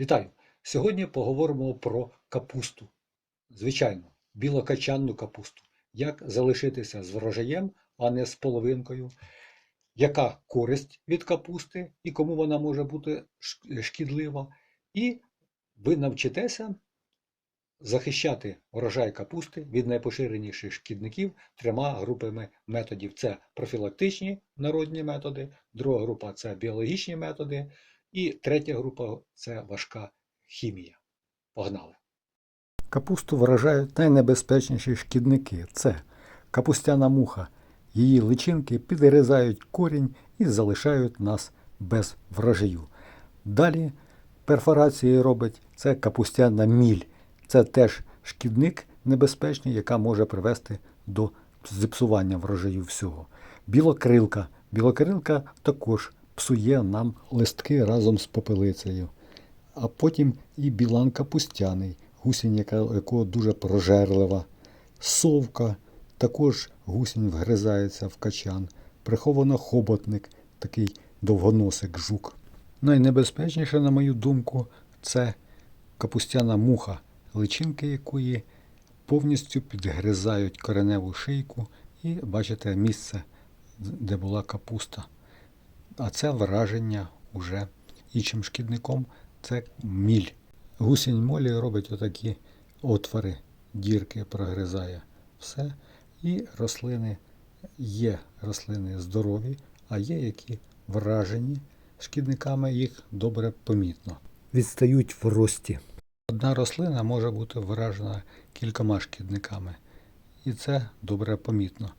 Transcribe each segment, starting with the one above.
Вітаю! Сьогодні поговоримо про капусту. Звичайно, білокачанну капусту. Як залишитися з врожаєм, а не з половинкою. Яка користь від капусти і кому вона може бути шкідлива. І ви навчитеся захищати врожай капусти від найпоширеніших шкідників трьома групами методів: це профілактичні народні методи, друга група це біологічні методи, і третя група це важка хімія. Погнали! Капусту вражають найнебезпечніші шкідники це капустяна муха. Її личинки підрізають корінь і залишають нас без врожаю. Далі перфорації робить це капустяна міль. Це теж шкідник небезпечний, яка може привести до зіпсування врожаю всього. Білокрилка. Білокрилка також псує нам листки разом з попелицею. А потім і білан капустяний, гусінь, якого дуже прожерлива. Совка, також гусінь вгризається в качан. Приховано хоботник, такий довгоносик жук. Найнебезпечніше, на мою думку, це капустяна муха, личинки якої повністю підгризають кореневу шийку і бачите місце, де була капуста. А це враження уже іншим шкідником це міль. Гусінь молі робить отакі отвори, дірки прогризає. Все. І рослини є рослини здорові, а є які вражені шкідниками, їх добре помітно. Відстають в рості. Одна рослина може бути вражена кількома шкідниками, і це добре помітно.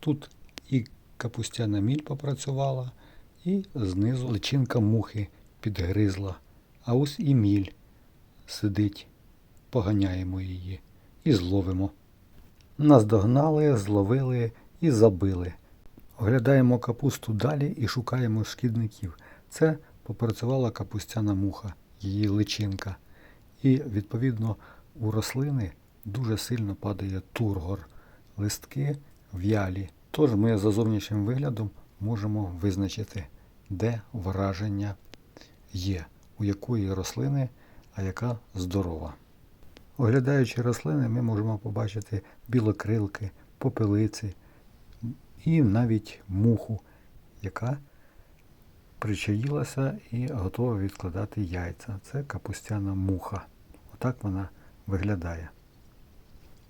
Тут і капустяна міль попрацювала, і знизу личинка мухи підгризла. А ось і міль сидить, поганяємо її і зловимо. Наздогнали, зловили і забили. Оглядаємо капусту далі і шукаємо шкідників. Це попрацювала капустяна муха, її личинка. І, відповідно, у рослини дуже сильно падає тургор, листки в'ялі. Тож ми за зовнішнім виглядом можемо визначити, де враження є, у якої рослини, а яка здорова. Оглядаючи рослини, ми можемо побачити білокрилки, попелиці і навіть муху, яка причаїлася і готова відкладати яйця. Це капустяна муха. Отак вона виглядає.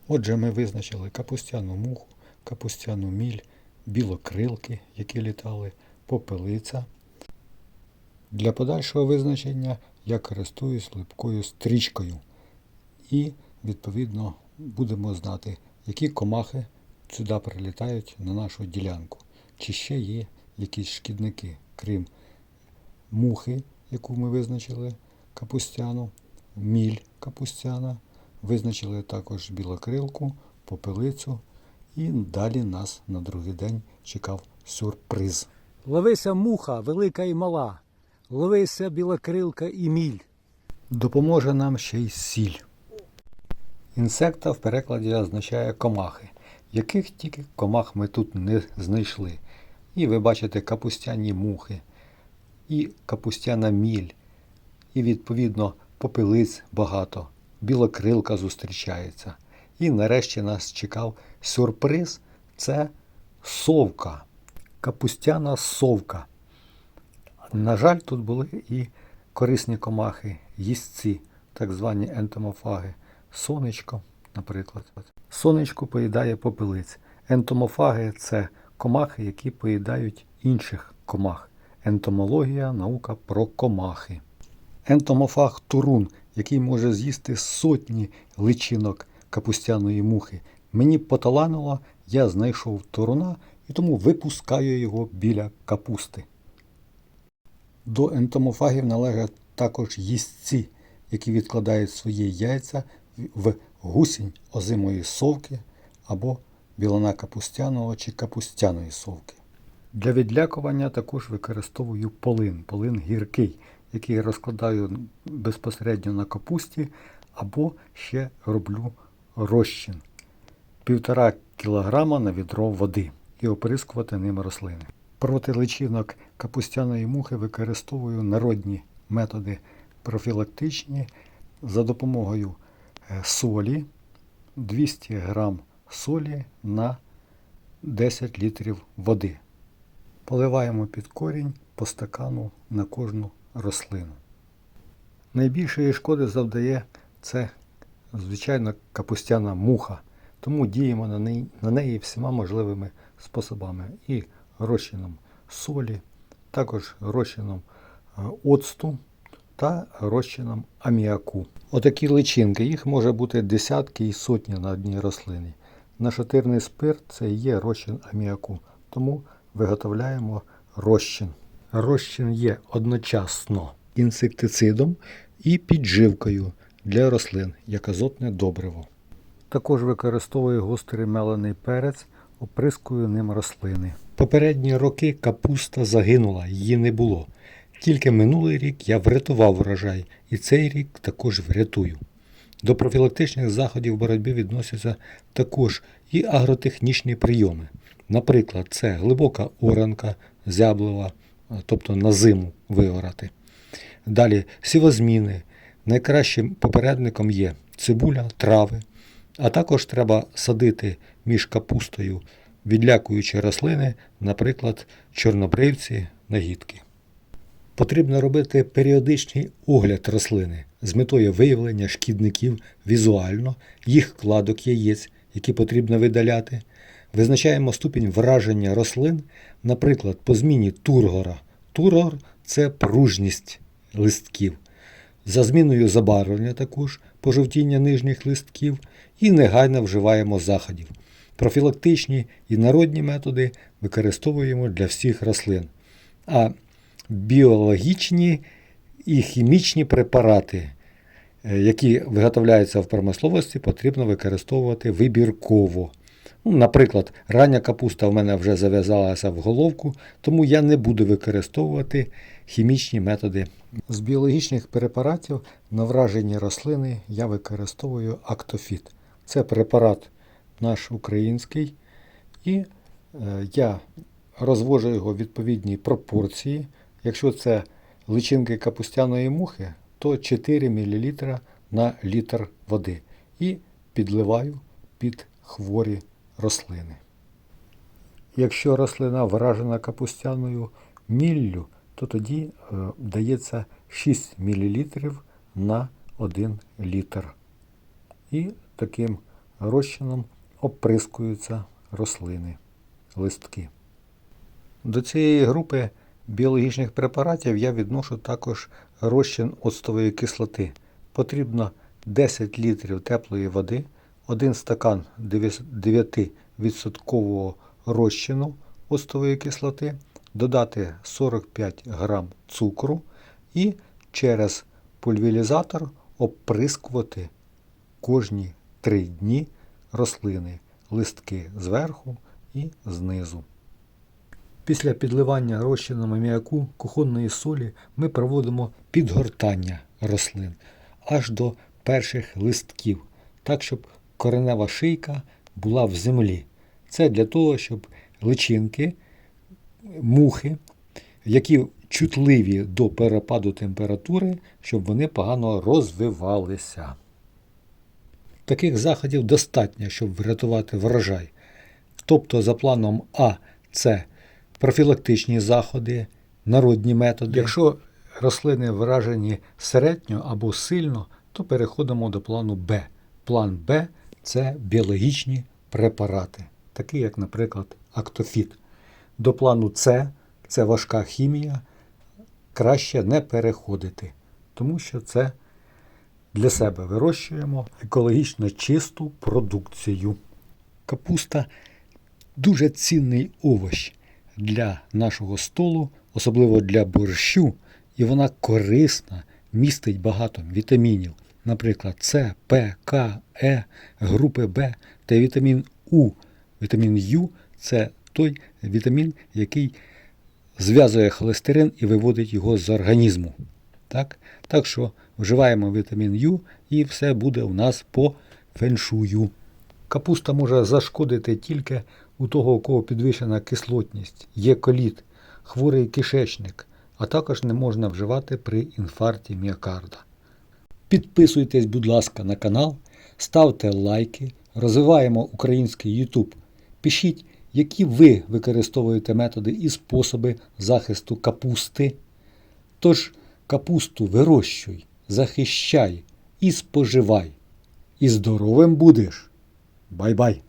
Отже, ми визначили капустяну муху, капустяну міль, білокрилки, які літали, попелиця. Для подальшого визначення я користуюсь липкою стрічкою. І, відповідно, будемо знати, які комахи сюди прилітають на нашу ділянку. Чи ще є якісь шкідники, крім мухи, яку ми визначили капустяну, міль капустяна, визначили також білокрилку, попелицю, і далі нас на другий день чекав сюрприз. Ловися муха, велика і мала. Ловися білокрилка і міль. Допоможе нам ще й сіль. Інсекта в перекладі означає комахи, яких тільки комах ми тут не знайшли. І ви бачите капустяні мухи, і капустяна міль, і відповідно попелиць багато, білокрилка зустрічається. І нарешті нас чекав сюрприз це совка, капустяна совка. На жаль, тут були і корисні комахи, їстці, так звані ентомофаги. Сонечко, наприклад. Сонечко поїдає попелиць. Ентомофаги це комахи, які поїдають інших комах. Ентомологія наука про комахи. Ентомофаг турун, який може з'їсти сотні личинок капустяної мухи. Мені поталанило, я знайшов туруна і тому випускаю його біля капусти. До ентомофагів належать також їстці, які відкладають свої яйця в гусінь озимої совки або білана капустяного чи капустяної совки. Для відлякування також використовую полин, полин гіркий, який розкладаю безпосередньо на капусті, або ще роблю розчин півтора кілограма на відро води і оприскувати ним рослини. Проти личинок капустяної мухи використовую народні методи профілактичні за допомогою е, солі 200 грам солі на 10 літрів води. Поливаємо під корінь по стакану на кожну рослину. Найбільшої шкоди завдає це, звичайно, капустяна муха. Тому діємо на неї, на неї всіма можливими способами. І розчином солі, також розчином е, оцту та розчином аміаку. Отакі личинки, їх може бути десятки і сотні на одній рослині. Нашатирний спирт це є розчин аміаку, тому виготовляємо розчин. Розчин є одночасно інсектицидом і підживкою для рослин, як азотне добриво. Також використовую гострий мелений перець, оприскую ним рослини. Попередні роки капуста загинула, її не було. Тільки минулий рік я врятував врожай, і цей рік також врятую. До профілактичних заходів боротьби відносяться також і агротехнічні прийоми. Наприклад, це глибока оранка зяблова, тобто на зиму виорати. Далі сівозміни. Найкращим попередником є цибуля, трави, а також треба садити між капустою відлякуючі рослини, наприклад, чорнобривці, нагідки. Потрібно робити періодичний огляд рослини з метою виявлення шкідників візуально, їх кладок яєць, які потрібно видаляти. Визначаємо ступінь враження рослин, наприклад, по зміні тургора. Тургор це пружність листків. За зміною забарвлення також пожовтіння нижніх листків і негайно вживаємо заходів. Профілактичні і народні методи використовуємо для всіх рослин. А біологічні і хімічні препарати, е, які виготовляються в промисловості, потрібно використовувати вибірково. Ну, наприклад, рання капуста в мене вже зав'язалася в головку, тому я не буду використовувати хімічні методи. З біологічних препаратів на враження рослини я використовую актофіт. Це препарат наш український, і е, я розвожу його в відповідній пропорції. Якщо це личинки капустяної мухи, то 4 мл на літр води. І підливаю під хворі рослини. Якщо рослина вражена капустяною міллю, то тоді дається 6 мл на 1 літр. І таким розчином оприскуються рослини, листки. До цієї групи біологічних препаратів я відношу також розчин оцтової кислоти. Потрібно 10 літрів теплої води, 1 стакан 9% розчину оцтової кислоти, додати 45 грам цукру і через пульверізатор оприскувати кожні 3 дні рослини, листки зверху і знизу. Після підливання розчином аміаку кухонної солі ми проводимо підгортання рослин аж до перших листків, так щоб коренева шийка була в землі. Це для того, щоб личинки, мухи, які чутливі до перепаду температури, щоб вони погано розвивалися. Таких заходів достатньо, щоб врятувати врожай. Тобто, за планом А це профілактичні заходи, народні методи. Якщо рослини вражені середньо або сильно, то переходимо до плану Б. План Б це біологічні препарати, такі як, наприклад, актофіт. До плану С це важка хімія, краще не переходити, тому що це для себе вирощуємо екологічно чисту продукцію. Капуста дуже цінний овощ для нашого столу, особливо для борщу, і вона корисна, містить багато вітамінів, наприклад, С, П, К, Е, групи Б та вітамін У. Вітамін Ю це той вітамін, який зв'язує холестерин і виводить його з організму. Так, так що вживаємо вітамін Ю і все буде у нас по феншую. Капуста може зашкодити тільки у того, у кого підвищена кислотність, є коліт, хворий кишечник а також не можна вживати при інфаркті міокарда. Підписуйтесь, будь ласка, на канал, ставте лайки, розвиваємо український YouTube. Пишіть, які ви використовуєте методи і способи захисту капусти. Тож капусту вирощуй, захищай і споживай. І здоровим будеш. Бай-бай!